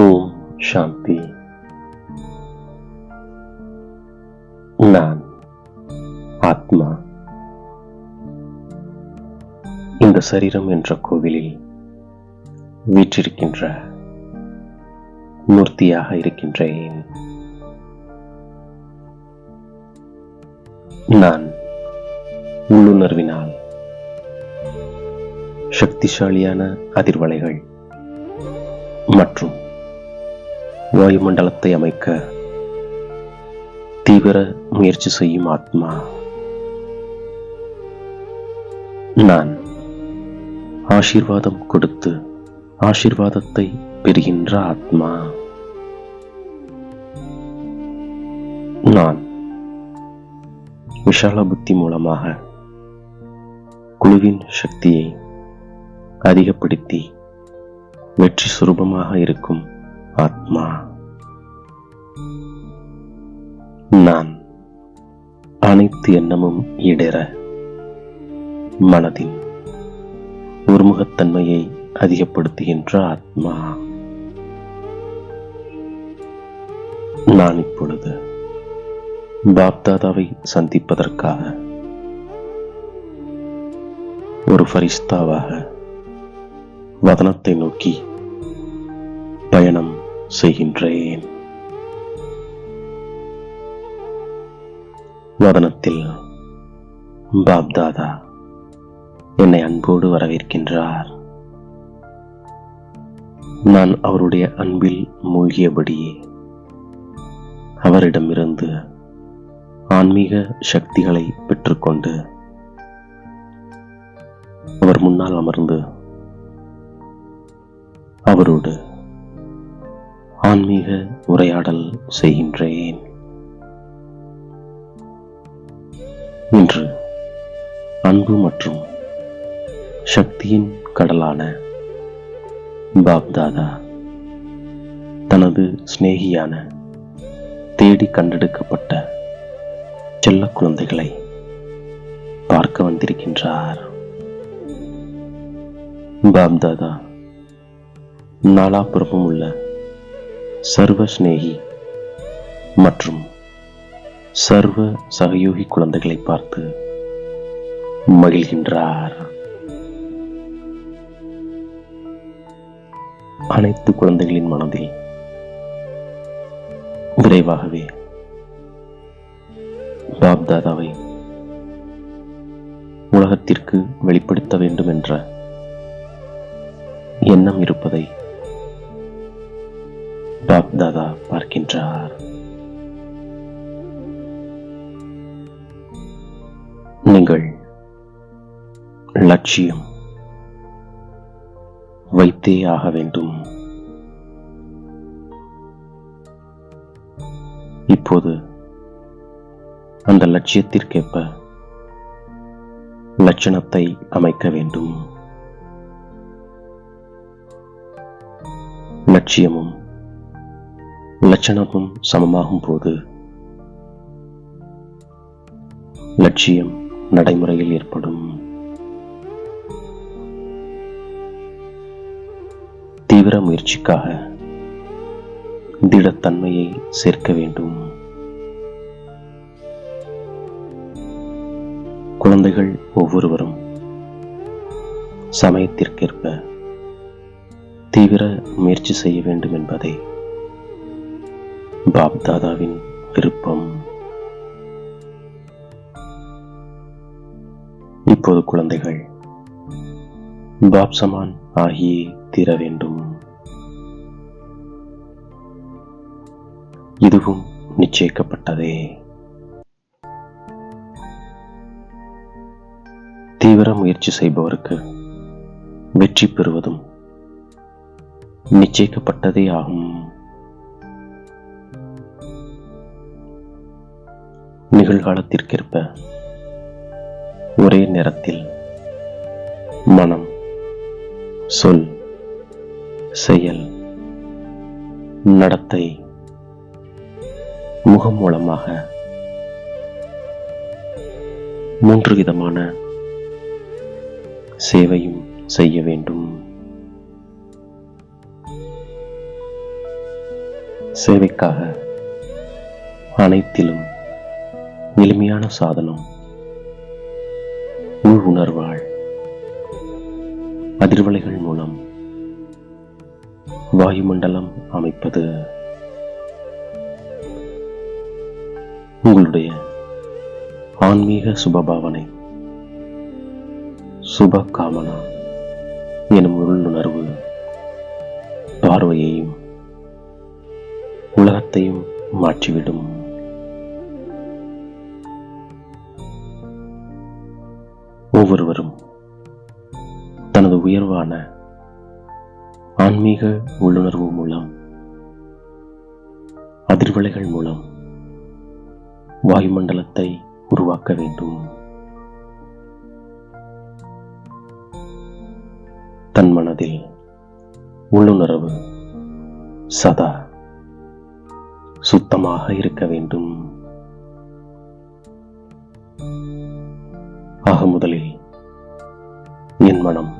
ஓம் சாந்தி நான் ஆத்மா இந்த சரீரம் என்ற கோவிலில் வீற்றிருக்கின்ற மூர்த்தியாக இருக்கின்றேன். நான் உள்ளுணர்வினால் சக்திசாலியான அதிர்வலைகள் மற்றும் வாயுமண்டலத்தை அமைக்க தீவிர முயற்சி செய்யும் ஆத்மா நான் ஆசீர்வாதம் கொடுத்து ஆசீர்வாதத்தை பெறுகின்ற ஆத்மா. நான் விஷால புத்தி மூலமாக குழுவின் சக்தியை அதிகப்படுத்தி வெற்றி சுரூபமாக இருக்கும் ஆத்மா. நான் அனைத்து எண்ணமும் ஈடேற மனதின் ஒருமுகத்தன்மையை அதிகப்படுத்துகின்ற ஆத்மா. நான் இப்பொழுது பாப்தாதாவை சந்திப்பதற்காக ஒரு ஃபரிஸ்தாவாக வதனத்தை நோக்கி பயணம் செய்கின்றேன். வதனத்தில் பாப்தாதா என்னை அன்போடு வரவேற்கின்றார். நான் அவருடைய அன்பில் மூழ்கியபடியே அவரிடமிருந்து ஆன்மீக சக்திகளை பெற்றுக்கொண்டு அவர் முன்னால் அமர்ந்து அவரோடு ஆன்மீக உரையாடல் செய்கின்றேன். இன்று அன்பு மற்றும் சக்தியின் கடலான பாப்தாதா தனது சிநேகியான தேடி கண்டெடுக்கப்பட்ட செல்ல குழந்தைகளை பார்க்க வந்திருக்கின்றார். பாப்தாதா நாலாபுரமும் உள்ள சர்வஸ்நேகி மற்றும் சர்வ சகயோகி குழந்தைகளை பார்த்து மகிழ்கின்றார். அனைத்து குழந்தைகளின் மனதில் விரைவாகவே பாப்தாதாவை உலகத்திற்கு வெளிப்படுத்த வேண்டும் என்ற எண்ணம் இருப்பதை தாதா பார்க்கின்றார் நீங்கள் லட்சியம் வைத்தே ஆக வேண்டும். இப்போது அந்த லட்சியத்திற்கேற்ப லட்சணத்தை அமைக்க வேண்டும். லட்சியமும் லட்சணமும் சமமாகும் போது லட்சியம் நடைமுறையில் ஏற்படும். தீவிர முயற்சிக்காக திடத்தன்மையை சேர்க்க வேண்டும். குழந்தைகள் ஒவ்வொருவரும் சமயத்திற்கேற்ப தீவிர முயற்சி செய்ய வேண்டும் என்பதை பாப் தாதாவின் விருப்பம். இப்போது குழந்தைகள் பாப்சமான் ஆகியே தீர வேண்டும். இதுவும் நிச்சயிக்கப்பட்டதே. தீவிர முயற்சி செய்பவருக்கு வெற்றி பெறுவதும் நிச்சயிக்கப்பட்டதே ஆகும். நிகழ்காலத்திற்கேற்ப ஒரே நேரத்தில் மனம் சொல் செயல் நடத்தை முகம் மூலமாக மூன்று விதமான சேவையும் செய்ய வேண்டும். சேவைக்காக அனைத்திலும் எளிமையான சாதனம். உள் உணர்வாள். அதிர்வலைகள் மூலம் வாயுமண்டலம் அமைப்பது உங்களுடைய ஆன்மீக சுபபாவனை. சுப காமனா எனும் உள்ளுணர்வு பார்வையையும் உலகத்தையும் மாற்றிவிடும். ஒவ்வொருவரும் தனது உயர்வான ஆன்மீக உள்ளுணர்வு மூலம் அதிர்வலைகள் மூலம் வாயுமண்டலத்தை உருவாக்க வேண்டும். தன் மனதில் உள்ளுணர்வு சதா சுத்தமாக இருக்க வேண்டும். ஆக முதலில் என் மனம்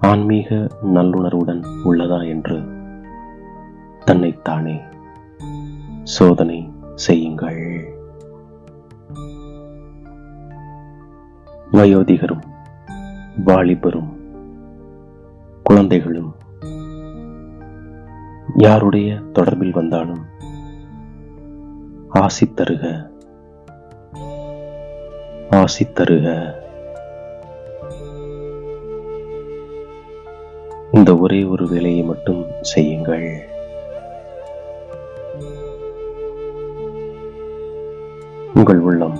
ஆன்மீக நல்லுணர்வுடன் உள்ளதா என்று தன்னைத்தானே சோதனை செய்யுங்கள். வயோதிகரும் வாலிபரும் குழந்தைகளும் யாருடைய தொடர்பில் வந்தாலும் ஆசி தருக ஆசி தருக இந்த ஒரே ஒரு வேலையை மட்டும் செய்யுங்கள். உங்கள் உள்ளம்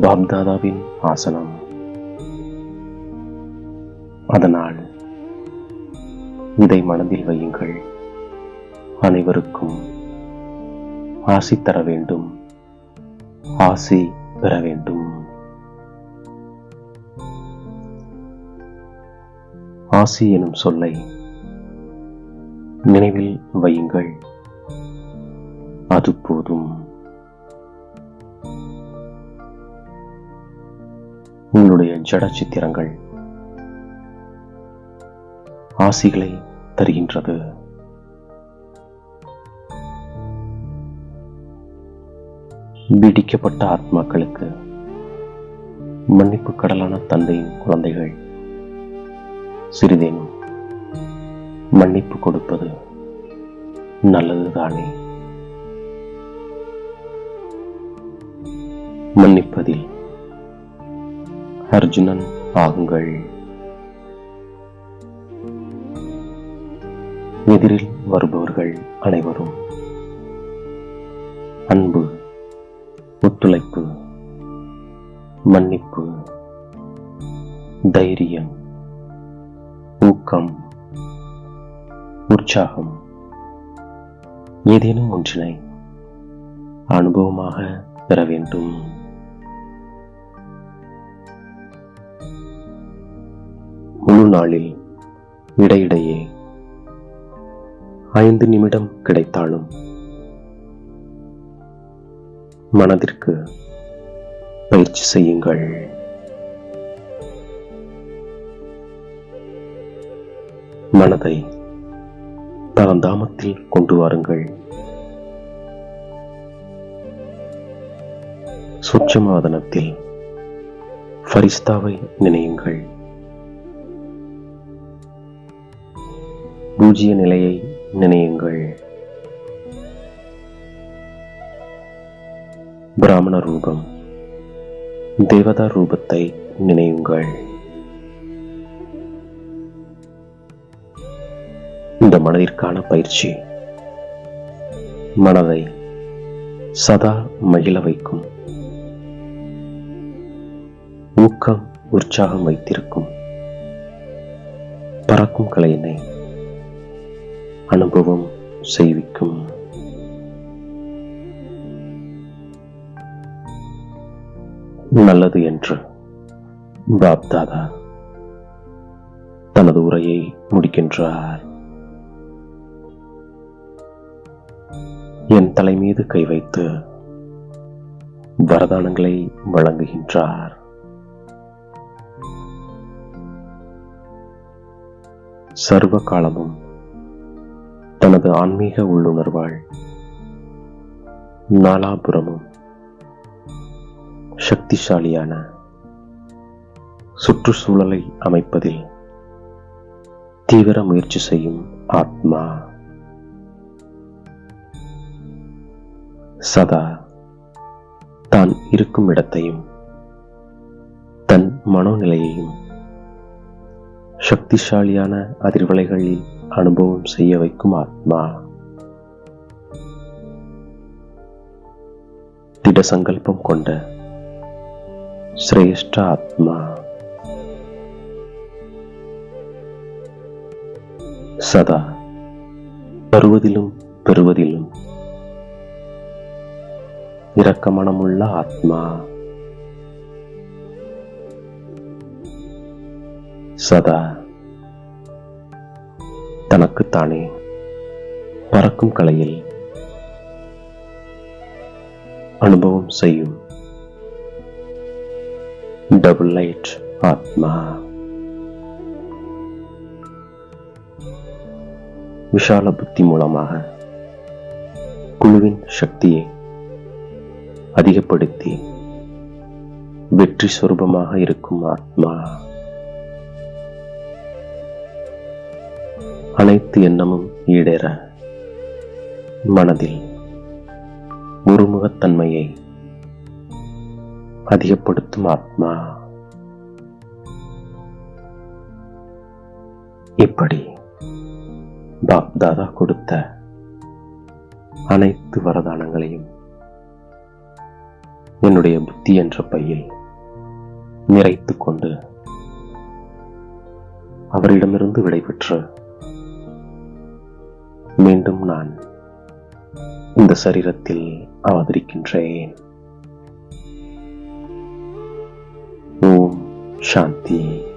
பாப்தாதாவின் ஆசனம். அதனால் இதை மனதில் வையுங்கள். அனைவருக்கும் ஆசி தர வேண்டும். ஆசி பெற வேண்டும். ஆசி எனும் சொல்லை நினைவில் வையுங்கள். அது போதும். உங்களுடைய ஜட சித்திரங்கள் ஆசிகளை தருகின்றது. பிடிக்கப்பட்ட ஆத்மாக்களுக்கு மன்னிப்பு கடலான தந்தையின் குழந்தைகள் சிறிதேனும் மன்னிப்பு கொடுப்பது நல்லதுதானே? மன்னிப்பதில் அர்ஜுனன் ஆகுங்கள். எதிரில் வருபவர்கள் அனைவரும் அன்பு ஒத்துழைப்பு மன்னிப்பு தைரியம் ஊக்கம் உற்சாகம். ஏதேனும் ஒன்றினை அனுபவமாக பெற வேண்டும். முழு நாளில் இடையிடையே ஐந்து நிமிடம் கிடைத்தாலும் மனதிற்கு பயிற்சி செய்யுங்கள். மனதை பரந்தாமத்தில் கொண்டு வாருங்கள். சுட்சமாதனத்தில் ஃபரிஸ்தாவை நினையுங்கள். பூஜ்ய நிலையை நினையுங்கள். பிராமண ரூபம் தேவதா ரூபத்தை நினையுங்கள். மனதிற்கான பயிற்சி. மனதை சதா மகிழ வைக்கும். ஊக்கம் உற்சாகம் வைத்திருக்கும். பறக்கும் கலையினை அனுபவம் செய்விக்கும். நல்லது என்று பாப்தாதா தனது உரையை முடிக்கின்றார். என் தலை மீது கை வைத்து வரதானங்களை வழங்குகின்றார். சர்வ காலமும் தனது ஆன்மீக உள்ளுணர்வாள் நாலாபுரமும் சக்திசாலியான சுற்றுச்சூழலை அமைப்பதில் தீவிர முயற்சி செய்யும் ஆத்மா. சதா தான் இருக்கும் இடத்தையும் தன் மனோநிலையையும் சக்திசாலியான அதிர்வலைகளில் அனுபவம் செய்ய வைக்கும் ஆத்மா. திட சங்கல்பம் கொண்ட சிரேஷ்ட ஆத்மா. சதா வருவதிலும் பெறுவதிலும் இரக்க மனமுள்ள ஆத்மா. சதா தனக்குத்தானே பறக்கும் கலையில் அனுபவம் செய்யும் டபுள் லைட் ஆத்மா. விஷால புத்தி மூலமாக குழுவின் சக்தியை அதிகப்படுத்தி வெற்றி சொரூபமாக இருக்கும் ஆத்மா. அனைத்து எண்ணமும் ஈடேற மனதில் ஒருமுகத்தன்மையை அதிகப்படுத்தும் ஆத்மா. இப்படி பாப் தாதா கொடுத்த அனைத்து வரதானங்களையும் என்னுடைய புத்தி என்ற பையில் நிறைத்து கொண்டு அவரிடமிருந்து விடைபெற்று மீண்டும் நான் இந்த சரீரத்தில் அவதரிக்கின்றேன். ஓம் சாந்தி.